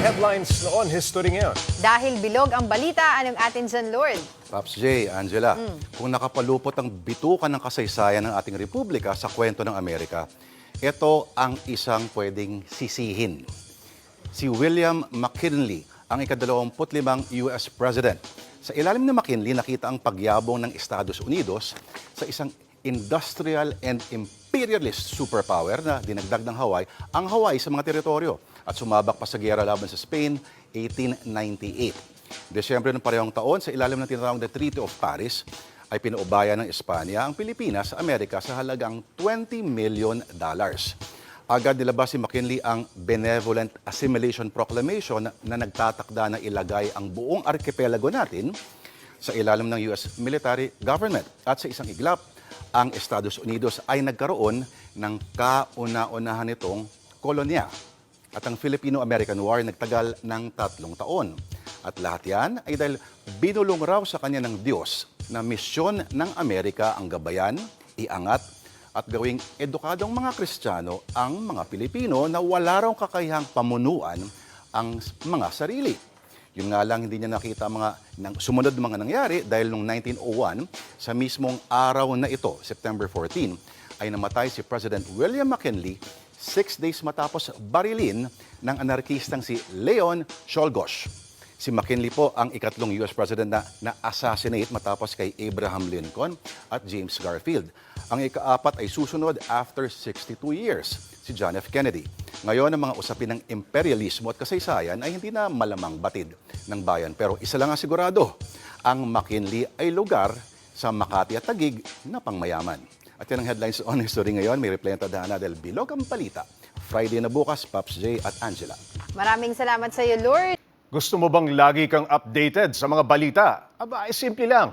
headlines noon, history ngayon. Dahil bilog ang balita, anong atin dyan, Lord? Pops J, Angela, kung nakapalupot ang bitukan ng kasaysayan ng ating republika sa kwento ng Amerika, ito ang isang pwedeng sisihin. Si William McKinley, ang ikadalawamputlimang US President. Sa ilalim ni McKinley, nakita ang pagyabong ng Estados Unidos sa isang industrial and imperialist superpower na dinagdag ng Hawaii ang Hawaii sa mga teritoryo at sumabak pa sa giyera laban sa Spain 1898. Desyembre ng parehong taon, sa ilalim ng tinatawag na Treaty of Paris, ay pinuubaya ng Espanya ang Pilipinas sa Amerika sa halagang 20 million dollars. Agad nilabas si McKinley ang Benevolent Assimilation Proclamation na nagtatakda na ilagay ang buong arkipelago natin sa ilalim ng US military government. At sa isang iglap, ang Estados Unidos ay nagkaroon ng kauna-unahan nitong kolonya. At ang Filipino-American War nagtagal ng tatlong taon. At lahat yan ay dahil binulong raw sa kanya ng Diyos na misyon ng Amerika ang gabayan, iangat, at gawing edukadong mga Kristiyano ang mga Pilipino na wala raw kakayahang pamunuan ang mga sarili. Yun nga lang, hindi niya nakita mga nang, sumunod mga nangyari dahil noong 1901, sa mismong araw na ito, September 14, ay namatay si President William McKinley six days matapos barilin ng anarkistang si Leon Czolgosz. Si McKinley po ang ikatlong US President na na-assassinate matapos kay Abraham Lincoln at James Garfield. Ang ikaapat ay susunod after 62 years, si John F. Kennedy. Ngayon, ang mga usapin ng imperialismo at kasaysayan ay hindi na malamang batid ng bayan. Pero isa lang ang sigurado, ang McKinley ay lugar sa Makati at Tagig na pangmayaman. At yan ang headlines on history ngayon. May replay ang tadhana dahil bilog ang palita. Friday na bukas, Pops J at Angela. Maraming salamat sa iyo, Lord. Gusto mo bang lagi kang updated sa mga balita? Aba, ay simple lang.